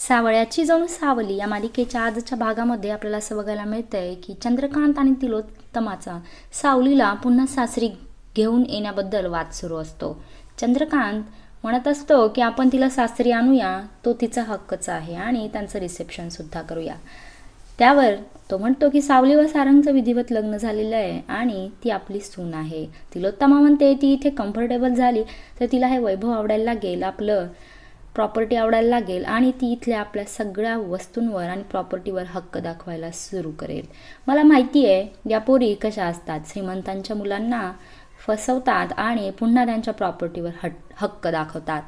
सावळ्याची जणू सावली या मालिकेच्या आजच्या भागामध्ये आपल्याला असं बघायला मिळतंय की चंद्रकांत आणि तिलोत्तमाचा सावलीला पुन्हा सासरी घेऊन येण्याबद्दल वाद सुरू असतो. चंद्रकांत म्हणत असतो की आपण तिला सासरी आणूया तो तिचा हक्कच आहे आणि त्यांचं रिसेप्शन सुद्धा करूया. त्यावर तो म्हणतो की सावली व सारंगचं विधिवत लग्न झालेलं आहे आणि ती आपली सून आहे. तिलोत्तमा म्हणते ती इथे कम्फर्टेबल झाली तर तिला हे वैभव आवडायला लागेल. आपलं प्रॉपर्टी आवडायला लागेल आणि ती इथल्या आपल्या सगळ्या वस्तूंवर आणि प्रॉपर्टीवर हक्क दाखवायला सुरू करेल. मला माहिती आहे या पोरी कशा असतात? श्रीमंतांच्या मुलांना फसवतात आणि पुन्हा त्यांच्या प्रॉपर्टीवर हट हक्क दाखवतात.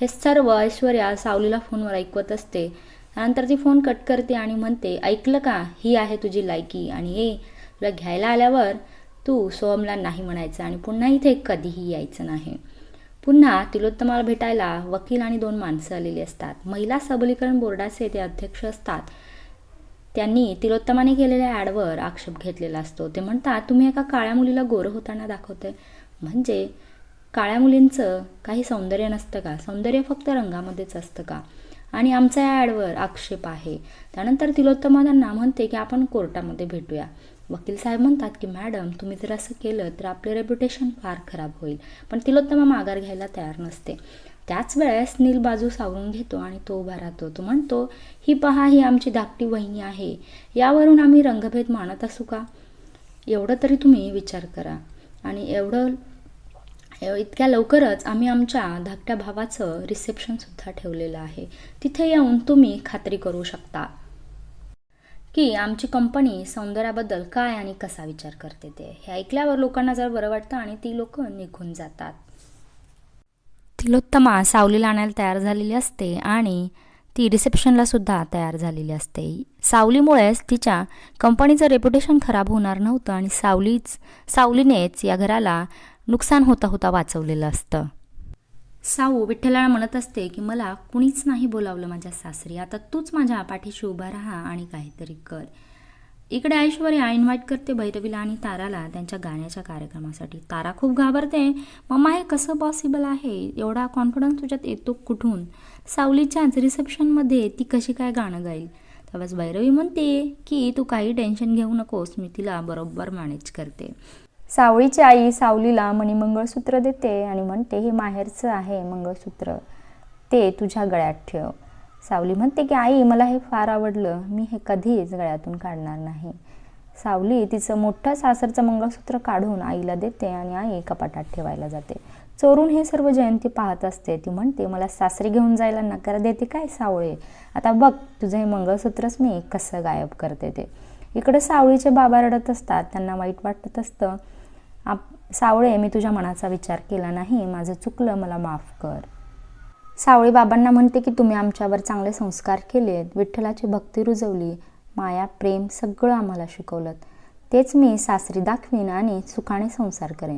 हे सर्व ऐश्वर्या सावलीला फोनवर ऐकवत असते. त्यानंतर ती फोन कट करते आणि म्हणते ऐकलं का? ही आहे तुझी लायकी आणि हे तुला घ्यायला आल्यावर तू सोहमला नाही म्हणायचं आणि पुन्हा इथे कधीही यायचं नाही. पुन्हा तिलोत्तमाला भेटायला वकील आणि दोन माणसं आलेली असतात. महिला सबलीकरण बोर्डाचे ते अध्यक्ष असतात. त्यांनी तिलोत्तमाने केलेल्या ॲडवर आक्षेप घेतलेला असतो. ते म्हणतात तुम्ही एका काळ्या मुलीला गोरं होताना दाखवते म्हणजे काळ्या मुलींचं काही सौंदर्य नसतं का? सौंदर्य फक्त रंगामध्येच असतं का? आणि आमचा या ॲडवर आक्षेप आहे. त्यानंतर तिलोत्तमा त्यांना म्हणते की आपण कोर्टामध्ये भेटूया. वकील साहेब म्हणतात की मॅडम तुम्ही जर असं केलं तर आपले रेप्युटेशन फार खराब होईल. पण तिलोत्तमा माघार घ्यायला तयार नसते. त्याच वेळेस नील बाजू सावरून घेतो आणि तो उभा राहतो. तो म्हणतो ही पहा ही आमची धाकटी वहिनी आहे. यावरून आम्ही रंगभेद मानत असू का? एवढं तरी तुम्ही विचार करा. आणि एवढं इतक्या लवकरच आम्ही आमच्या धाकट्या भावाचं रिसेप्शनसुद्धा ठेवलेलं आहे. तिथे येऊन तुम्ही खात्री करू शकता. की आमची कंपनी सौंदर्याबद्दल काय आणि कसा विचार करते ते? हे ऐकल्यावर लोकांना जर बरं वाटतं आणि ती लोक निघून जातात. तिलोत्तमा सावलीला आणायला तयार झालेली असते आणि ती रिसेप्शनला सुद्धा तयार झालेली असते. सावलीमुळेच तिच्या कंपनीचं रेप्युटेशन खराब होणार नव्हतं आणि सावलीच सावलीनेच या घराला नुकसान होता होता वाचवलेलं असतं. साऊ विठ्ठलाला म्हणत असते की मला कुणीच नाही बोलावलं माझ्या सासरी. आता तूच माझ्या पाठीशी उभा राहा आणि काहीतरी कर. इकडे ऐश्वर्या इन्व्हाइट करते भैरवीला आणि ताराला त्यांच्या गाण्याच्या कार्यक्रमासाठी. तारा खूप घाबरते. मम्मा हे कसं पॉसिबल आहे? एवढा कॉन्फिडन्स तुझ्यात येतो कुठून? सावलीच्याच रिसेप्शनमध्ये ती कशी काय गाणं गाईल? तेव्हाच भैरवी म्हणते की तू काही टेन्शन घेऊ नकोस. मी तिला बरोबर मॅनेज करते. सावळीची आई सावलीला मणिमंगळसूत्र देते आणि म्हणते हे माहेरचं आहे मंगळसूत्र. ते तुझ्या गळ्यात ठेव. सावली म्हणते की आई मला हे फार आवडलं. मी हे कधीच गळ्यातून काढणार नाही. सावली तिचं मोठं सासरचं मंगळसूत्र काढून आईला देते आणि आई कपाटात ठेवायला जाते. चोरून हे सर्व जयंती पाहत असते. ती म्हणते मला सासरी घेऊन जायला नकार देते काय सावळे? आता बघ तुझं हे मंगळसूत्रच मी कसं गायब करते ते. इकडे सावळीचे बाबा रडत असतात. त्यांना वाईट वाटत असतं. आप सावळे मी तुझ्या मनाचा विचार केला नाही. माझं चुकलं मला माफ कर. सावळी बाबांना म्हणते की तुम्ही आमच्यावर चांगले संस्कार केलेत. विठ्ठलाची भक्ती रुजवली. माया प्रेम सगळं आम्हाला शिकवलं तेच मी सासरी दाखवीन आणि सुखाने संसार करेन.